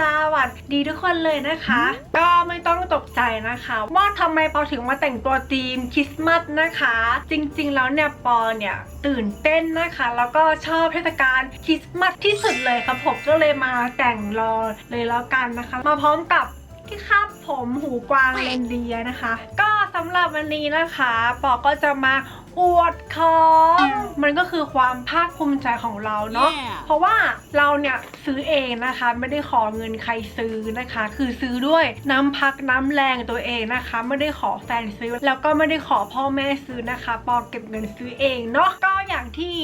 สวัสดีทุกคนเลยนะคะ ก็ไม่ต้องตกใจนะคะ ว่าทำไมปอถึงมาแต่งตัวธีมคริสต์มาสนะคะ จริงๆ แล้วเนี่ยปอเนี่ยตื่นเต้นนะคะ แล้วก็ชอบเทศกาลคริสต์มาสที่สุดเลยครับผมก็เลยมาแต่งรอเลยแล้วกันนะคะ มาพร้อมกับที่คาบผมหูกวางเลนเดียร์นะคะ ก็สำหรับวันนี้นะคะ ปอก็จะมา อวดของมันก็คือความภาคภูมิใจของเราเนาะ Yeah เพราะว่าเราเนี่ยซื้อเองนะคะ ไม่ได้ขอเงินใครซื้อนะคะ คือซื้อด้วยน้ำพักน้ำแรงตัวเองนะคะ ไม่ได้ขอแฟนซื้อ แล้วก็ไม่ได้ขอพ่อแม่ซื้อนะคะปอเก็บเงินซื้อเองเนาะก็อย่างที่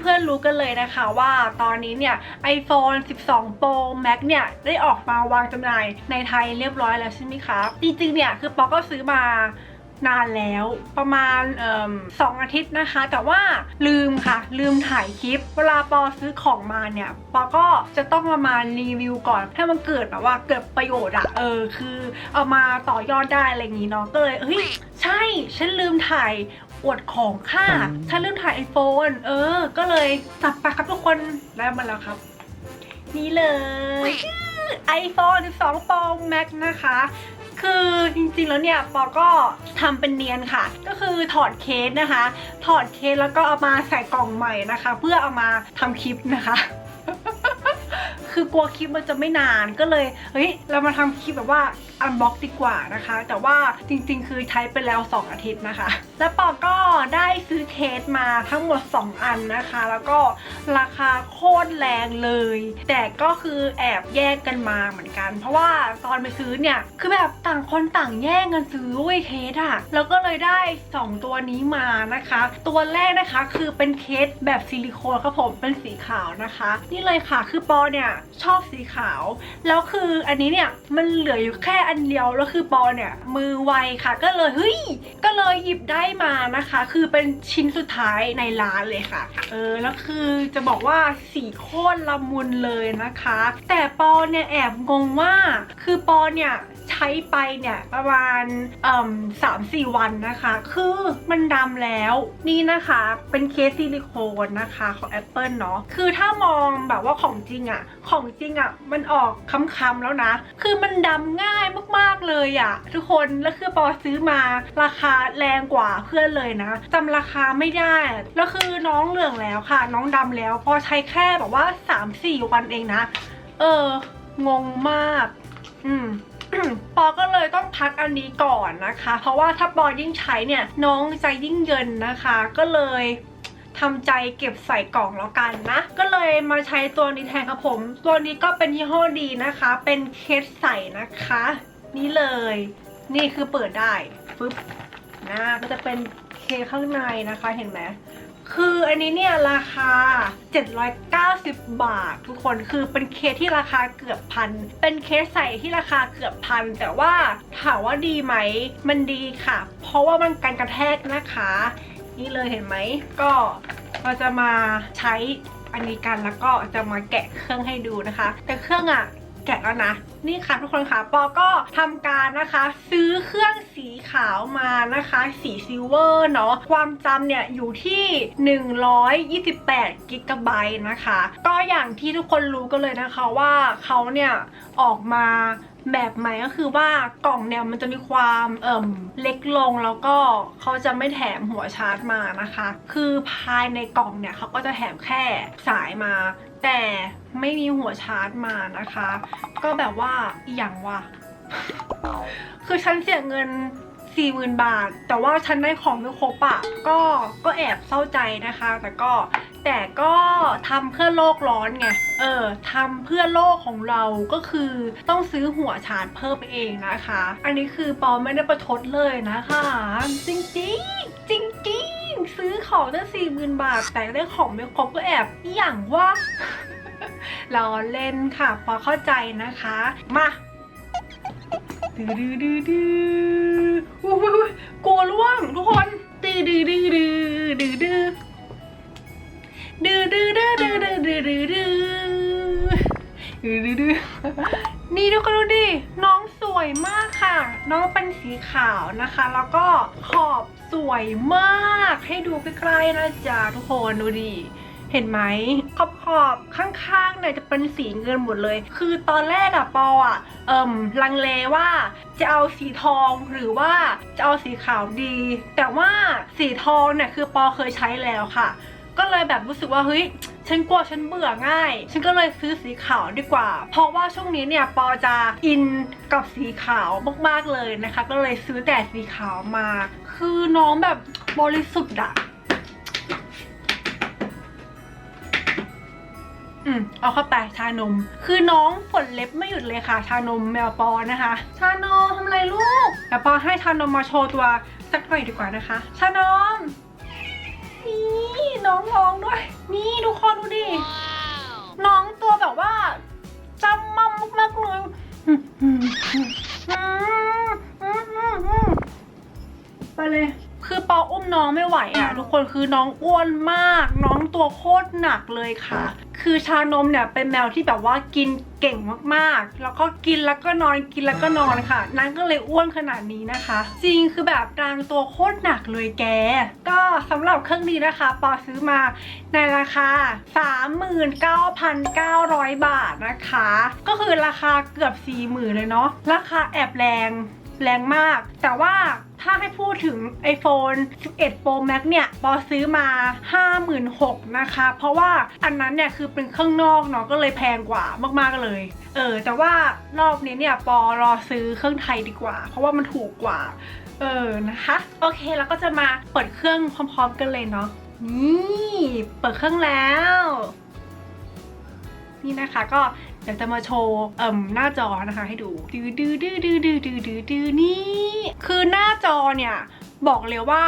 เพื่อนๆรู้กันเลยนะคะ ว่าตอนนี้เนี่ย iPhone 12 Pro Max เนี่ยได้ออกมาวางจำหน่ายในไทยเรียบร้อยแล้วใช่ไหมครับจริงๆเนี่ยคือปอก็ซื้อมา นานแล้วประมาณเอ่อสองอาทิตย์นะคะ แต่ว่าลืมค่ะ ลืมถ่ายคลิป เวลาปอซื้อของมาเนี่ยปอก็จะต้องมามารีวิวก่อนให้มันเกิดแบบว่าเกิดประโยชน์อะเออคือเอามาต่อยอดได้อะไรอย่างงี้เนาะก็เลยเฮ้ยใช่ฉันลืมถ่ายอวดของค่ะฉันลืมถ่ายไอโฟนเออ ก็เลยจับไปครับทุกคนได้มาแล้วครับ นี่เลย iPhone 12 Pro Max นะคะ คือจริงๆแล้วเนี่ยปอก็ทำเป็นเนียนค่ะ ก็คือถอดเคสนะคะ ถอดเคสแล้วก็เอามาใส่กล่องใหม่นะคะ เพื่อเอามาทำคลิปนะคะคือกลัวคลิปมันจะไม่นานก็เลย เฮ้ย เรามาทำคลิปแบบว่าอันบ็อกดีกว่านะคะ แต่ว่าจริงๆ คือใช้ไปแล้ว 2 อาทิตย์นะคะ แล้วปอก็ได้ซื้อเคสมาทั้งหมด 2 อันนะคะ แล้วก็ราคาโคตรแรงเลย แต่ก็คือแอบแยกกันมาเหมือนกัน เพราะว่าตอนไปซื้อเนี่ยคือแบบต่างคนต่างแย่งกันซื้อเว้ยเคสอะแล้วก็เลยได้ 2 ตัวนี้มานะคะ ตัวแรกนะคะคือเป็นเคสแบบซิลิโคนครับผมเป็นสีขาวนะคะ นี่เลยค่ะคือปอเนี่ยชอบสีขาว แล้วคืออันนี้เนี่ยมันเหลืออยู่แค่อันเดียวแล้วคือปอเนี่ยมือไวค่ะ ก็เลยเฮ้ยก็เลยหยิบได้มานะคะ คือเป็นชิ้นสุดท้ายในร้านเลยค่ะ เออแล้วคือจะบอกว่าสีโคตรละมุนเลยนะคะ แต่ปอเนี่ยแอบงงว่าคือปอเนี่ย ช้ไปเนี่ยประมาณสามสี่วันนะคะ คือมันดำแล้วนี่นะคะเป็นเคสซิลิโคนนะคะของ Apple เนาะคือถ้ามองแบบว่าของจริงอะของจริงอะมันออกค้ำๆแล้วนะ คือมันดำง่ายมากๆเลยอะทุกคนแล้วคือปอซื้อมาราคาแรงกว่าเพื่อนเลยนะจำราคาไม่ได้แล้วคือน้องเหลืองแล้วค่ะ น้องดำแล้วพอใช้แค่แบบว่า 3-4 วันเองนะ เออ งงมาก อืม ปอก็เลยต้องพักอันนี้ก่อนนะคะ เพราะว่าถ้าปอยิ่งใช้เนี่ยน้องจะยิ่งเยินนะคะ ก็เลยทำใจเก็บใส่กล่องแล้วกันนะ ก็เลยมาใช้ตัวนี้แทนครับผม ตัวนี้ก็เป็นยี่ห้อดีนะคะ เป็นเคสใส่นะคะ นี่เลย นี่คือเปิดได้ปึ๊บนะก็จะเป็นเคข้างในนะคะเห็นไหม คืออันนี้เนี่ยราคา 790 บาททุกคนคือเป็นเคสที่ราคาเกือบพัน เป็นเคสใส่ที่ราคาเกือบพัน แต่ว่าถามว่าดีไหม มันดีค่ะ เพราะว่ามันกันกระแทกนะคะ นี่เลยเห็นไหม ก็เราจะมาใช้อันนี้กันแล้วก็จะมาแกะเครื่องให้ดูนะคะ แต่เครื่องอะ แกะแล้วนะ นี่ค่ะทุกคนค่ะปอก็ทำการนะคะ ซื้อเครื่องสีขาวมานะคะ สีซิลเวอร์เนาะความจำเนี่ยอยู่ที่ 128กิกะไบต์นะคะ ก็อย่างที่ทุกคนรู้กันเลยนะคะว่าเขาเนี่ย ออกมาแบบใหม่ก็คือว่ากล่องเนี่ยมันจะมีความเอ่มเล็กลงแล้วก็เขาจะไม่แถมหัวชาร์จมานะคะ คือภายในกล่องเนี่ยเขาก็จะแถมแค่สายมา แต่ไม่มีหัวชาร์จมานะคะ ก็แบบว่าอย่างว่าคือฉันเสียเงิน40,000บาท แต่ว่าฉันได้ของไม่ครบอะก็ก็แอบเศร้าใจนะคะ แต่ก็ แต่ก็ทำเพื่อโลกร้อนไง เออทำเพื่อโลกของเราก็คือต้องซื้อหัวชาร์จเพิ่มเองนะคะ อันนี้คือปอไม่ได้ประชดเลยนะคะ จริงจริงจริงจริงซื้อของตั้งสี่หมื่นบาท แต่ได้ของไม่ครบก็แอบอหย่างว่าล้อเล่นค่ะพอเข้าใจนะคะ มาดื้อดื้อดื้อดื้อกลัวล่วงทุกคนดื้อดื้อดื้อดื้อดื้อ ดื้อดื้อดื้อดื้อดื้อดื้อดื้อดื้อดื้อดื้อดื้อนี่ทุกคนดูดิ น้องสวยมากค่ะ น้องเป็นสีขาวนะคะ แล้วก็ขอบสวยมาก ให้ดูใกล้ๆนะจ๊ะทุกคนดูดิเห็นไหมขอบขอบข้างๆเนี่ยจะเป็นสีเงินหมดเลย คือตอนแรกอะปออะเอิ่มลังเลว่าจะเอาสีทองหรือว่าจะเอาสีขาวดี แต่ว่าสีทองเนี่ยคือปอเคยใช้แล้วค่ะ ก็เลยแบบรู้สึกว่าเฮ้ยฉันกลัวฉันเบื่อง่าย ฉันก็เลยซื้อสีขาวดีกว่า เพราะว่าช่วงนี้เนี่ยปอจะอินกับสีขาวมากๆเลยนะคะ ก็เลยซื้อแต่สีขาวมา คือน้องแบบบริสุทธิ์อะอืมเอาเข้าไปชานม คือน้องฝนเล็บไม่หยุดเลยค่ะ ชานมแมวปอนะคะ ชานมทำไรลูกเดี๋ยวปอให้ชานมมาโชว์ตัวสักหน่อยดีกว่านะคะ ชานม นี่น้องร้องด้วย นี่ทุกคนดูดิ น้องตัวแบบว่าจำมั่มมากๆเลยอืมอืมอืมอืมอืมอืมอืมไปเลย คือปออุ้มน้องไม่ไหวอะ ทุกคนคือน้องอ้วนมาก น้องตัวโคตรหนักเลยค่ะ คือชานมเนี่ยเป็นแมวที่แบบว่ากินเก่งมากๆ แล้วก็กินแล้วก็นอนกินแล้วก็นอนค่ะนางก็เลยอ้วนขนาดนี้นะคะ จริงคือแบบนางตัวโคตรหนักเลยแก ก็สำหรับเครื่องนี้นะคะ ปอซื้อมาในราคา 39,900 บาทนะคะ ก็คือราคาเกือบ 40,000 เลยเนาะราคาแอบแรง แรงมาก แต่ว่าถ้าให้พูดถึง iPhone 11 Pro Max เนี่ยปอซื้อมา 56,000นะคะ เพราะว่าอันนั้นเนี่ยคือเป็นเครื่องนอกเนาะก็เลยแพงกว่ามากๆเลย เออ แต่ว่ารอบนี้เนี่ยปอรอซื้อเครื่องไทยดีกว่า เพราะว่ามันถูกกว่า เออ นะคะ โอเคแล้วก็จะมาเปิดเครื่องพร้อมๆกันเลยเนาะ นี่ เปิดเครื่องแล้ว นี่นะคะก็ เดี๋ยวจะมาโชว์เอ่มหน้าจอนะคะให้ดูดื้อดื้อดื้อดื้อดื้อดื้อดื้อดื้อนี่คือหน้าจอเนี่ยบอกเลยว่า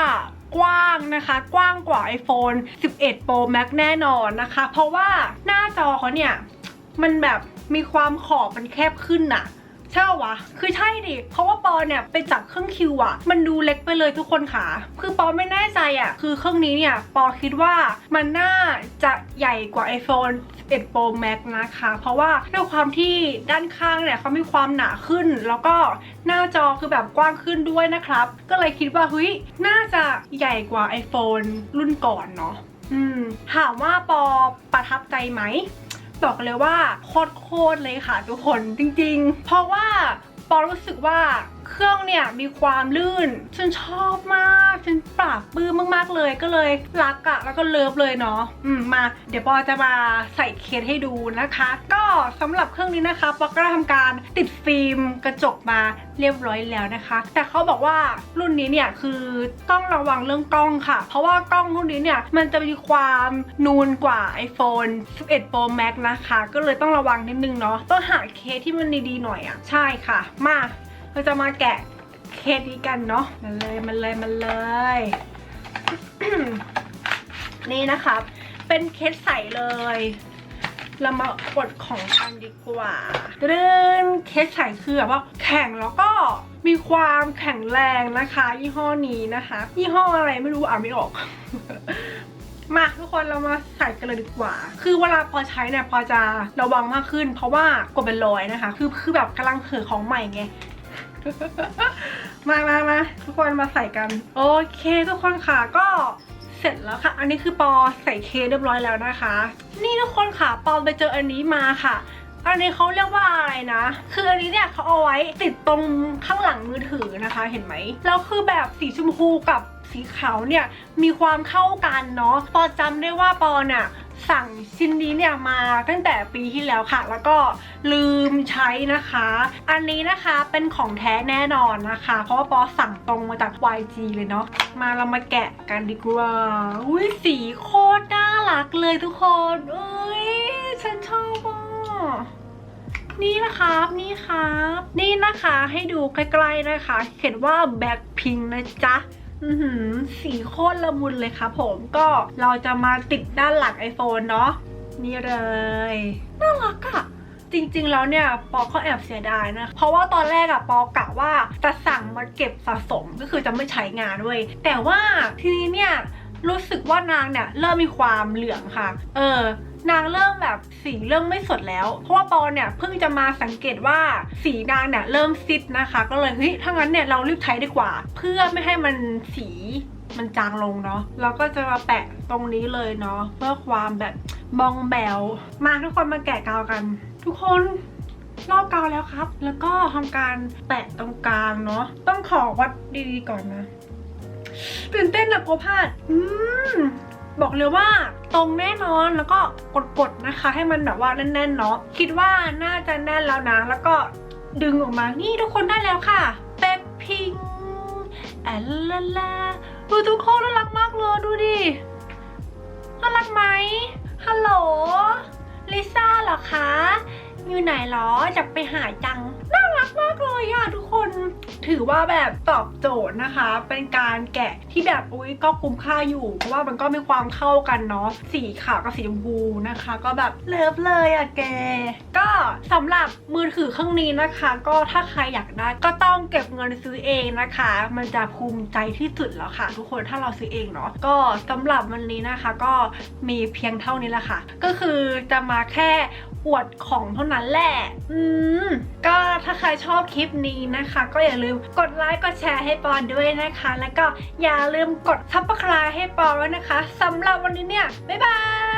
กว้างนะคะ กว้างกว่า iPhone 11 Pro Max แน่นอนนะคะ เพราะว่าหน้าจอเขาเนี่ย มันแบบมีความขอบมันแคบขึ้นอะ ใช่ปะวะคือใช่ดิ เพราะว่าปอเนี่ยไปจับเครื่องคิวอะมันดูเล็กไปเลยทุกคนค่ะ คือปอไม่แน่ใจอะคือเครื่องนี้เนี่ยปอคิดว่ามันน่าจะใหญ่กว่า iPhone 11 Pro Max นะคะ เพราะว่าด้วยความที่ด้านข้างเนี่ยเขามีความหนาขึ้น แล้วก็หน้าจอคือแบบกว้างขึ้นด้วยนะครับ ก็เลยคิดว่าเฮ้ยน่าจะใหญ่กว่า iPhone รุ่นก่อนเนาะอืมถามว่าปอประทับใจไหม บอกเลยว่าโคตรๆเลยค่ะทุกคนจริง ๆ เพราะว่าปอรู้สึกว่าเครื่องเนี่ยมีความลื่น ฉันชอบมาก ฉันปราบปื้มมากๆเลยก็เลยรักอะแล้วก็เลิฟเลยเนาะอืมมา เดี๋ยวปอจะมาใส่เคสให้ดูนะคะ ก็สำหรับเครื่องนี้นะคะปอก็ได้ทำการติดฟิล์มกระจกมาเรียบร้อยแล้วนะคะ แต่เขาบอกว่ารุ่นนี้เนี่ยคือต้องระวังเรื่องกล้องค่ะ เพราะว่ากล้องรุ่นนี้เนี่ยมันจะมีความนูนกว่า iPhone 11 Pro Max นะคะ ก็เลยต้องระวังนิดนึงเนาะต้องหาเคสที่มันดีๆหน่อยอะ่ะใช่ค่ะ มา เราจะมาแกะเคสนี้กันเนาะมันเลยมันเลยมันเลย นี่นะครับเป็นเคสใสเลย เรามากดของกันดีกว่าเรื่องเคสใสคือแบบว่าแข็งแล้วก็มีความแข็งแรงนะคะ ยี่ห้อนี้นะคะ ยี่ห้ออะไรไม่รู้อ่านไม่ออกมาทุกคนเรามาใส่กันเลยดีกว่า คือเวลาพอใช้เนี่ยพอจะระวังมากขึ้น เพราะว่ากดเป็นรอยนะคะ คือคือแบบกำลังเห่อของใหม่ไง มามามาทุกคนมาใส่กัน โอเคทุกคนค่ะก็เสร็จแล้วค่ะ อันนี้คือปอใส่เคเรียบร้อยแล้วนะคะ นี่ทุกคนค่ะ ปอไปเจออันนี้มาค่ะ อันนี้เขาเรียกว่าอะไรนะ คืออันนี้เนี่ยเขาเอาไว้ติดตรงข้างหลังมือถือนะคะ เห็นไหมแล้วคือแบบสีชมพูกับสีขาวเนี่ยมีความเข้ากันเนาะ ปอจำได้ว่าปอเนี่ย สั่งชิ้นนี้เนี่ยมาตั้งแต่ปีที่แล้วค่ะ แล้วก็ลืมใช้นะคะ อันนี้นะคะเป็นของแท้แน่นอนนะคะ เพราะว่าปอสั่งตรงมาจาก YG เลยเนาะมาเรามาแกะกันดีกว่าอุ้ยสีโคตรน่ารักเลยทุกคนเอ้ยฉันชอบอะนี่นะครับนี่ครับ นี่นะคะให้ดูใกล้ๆนะคะ เขียนว่า Blackpink นะจ๊ะ สีโคตรละมุนเลยครับผมก็เราจะมาติดด้านหลัง iPhone เนาะนี่เลยน่ารักอะจริงๆ แล้วเนี่ย ปอก็แอบเสียดายนะ เพราะว่าตอนแรกอะปอกะว่าจะสั่งมาเก็บสะสมก็คือจะไม่ใช้งานเว้ยแต่ว่าทีนี้เนี่ยรู้สึกว่านางเนี่ยเริ่มมีความเหลืองค่ะ เออ นางเริ่มแบบสีเริ่มไม่สดแล้ว เพราะว่าปอเนี่ยเพิ่งจะมาสังเกตว่าสีนางเนี่ยเริ่มซิดนะคะ ก็เลยเฮ้ยถ้างั้นเนี่ยเรารีบใช้ดีกว่า เพื่อไม่ให้มันสีมันจางลงเนาะเราก็จะมาแปะตรงนี้เลยเนาะเพื่อความแบบบองแบวมาทุกคนมาแกะกาวกัน ทุกคนลอกกาวแล้วครับ แล้วก็ทำการแปะตรงกลางเนาะต้องขอวัดดีๆก่อนนะตื่นเต้นนะโพพลาด อืมบอกเลยว่า ตรงแน่นอนแล้วก็กดๆนะคะ ให้มันแบบว่าแน่นๆเนาะคิดว่าน่าจะแน่นแล้วนะ แล้วก็ดึงออกมานี่ทุกคนได้แล้วค่ะเป๊ปพิงแอนลาลาดูทุกคนน่ารักมากเลยดูดิน่ารักไหมฮัลโหลลิซ่าเหรอคะ อยู่ไหนหรอจะไปหาจังน่า มากเลยอะทุกคนถือว่าแบบตอบโจทย์นะคะ เป็นการแกะที่แบบอุ้ยก็คุ้มค่าอยู่ เพราะว่ามันก็มีความเข้ากันเนาะสีขาวกับสีชมพูนะคะ ก็แบบเลิฟเลยอะแก ก็สำหรับมือถือเครื่องนี้นะคะ ก็ถ้าใครอยากได้ก็ต้องเก็บเงินซื้อเองนะคะ มันจะภูมิใจที่สุดแล้วค่ะ ทุกคนถ้าเราซื้อเองเนาะก็สำหรับวันนี้นะคะ ก็มีเพียงเท่านี้แหละค่ะ ก็คือจะมาแค่อวดของเท่านั้นแหละอืมก็ถ้าใครชอบคลิปนี้นะคะ ก็อย่าลืมกดไลค์กดแชร์ให้ปอนด้วยนะคะ แล้วก็อย่าลืมกดซับสไครต์ให้ปอนด้วยนะคะสำหรับวันนี้เนี่ยบ๊ายบาย